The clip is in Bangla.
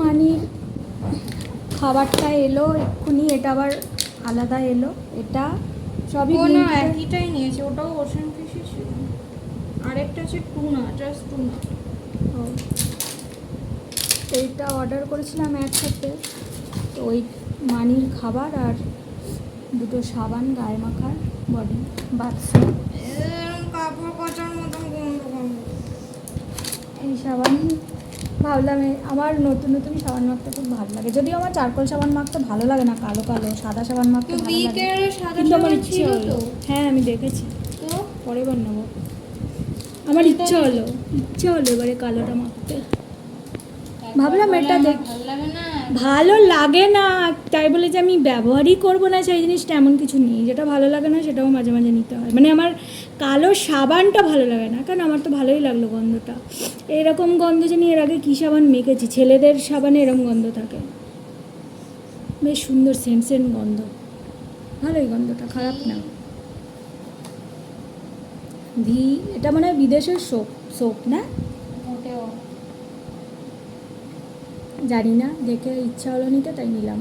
মানির খাবারটা এলো এক্ষুনি এটা আবার আলাদা এলো। এটা সবই না একইটাই নিয়েছে ওটাও ওশান ফিশই ছিল। আরেকটা হচ্ছে টুনা জাস্ট টুনা। এইটা অর্ডার করেছিলাম একসাথে। তো ওই মানির খাবার আর দুটো সাবান গায়ে মাখার বডি বাথসে এরকম কাপড় কাচার মতন এই সাবান ভাবলাম আমার নতুন নতুন সাবান মাখতে খুব ভালো লাগে। যদিও আমার চারকোল সাবান মাখতে ভালো লাগে না কালো কালো সাদা সাবান মাখতে ভালো লাগে। কিন্তু আমার ইচ্ছে হলো। হ্যাঁ আমি দেখেছি। তো? পরে বার নেব। আমার ইচ্ছে হলো ইচ্ছে হলো এবারে কালোটা মাখতে। ভাবলাম এটা দেখ ভালো লাগে না। ভালো লাগে না, তাই বলে যে আমি ব্যবহারই করব না, সেই জিনিসটা এমন কিছু নেই। যেটা ভালো লাগে না, সেটাও মাঝে মাঝে নিতে হয়। মানে আমার কালো সাবানটা ভালো লাগে না, কারণ আমার তো ভালোই লাগল গন্ধটা। এরকম গন্ধ জানি এর আগে কী সাবান মেখেছি? ছেলেদের সাবানে এরকম গন্ধ থাকে। বেশ সুন্দর সেন্ট সেন্ট গন্ধ। ভালোই গন্ধটা, খারাপ না। ভি, এটা মানে বিদেশের সোপ সোপ না? জানি না দেখে ইচ্ছা হলো নিতে তাই নিলাম।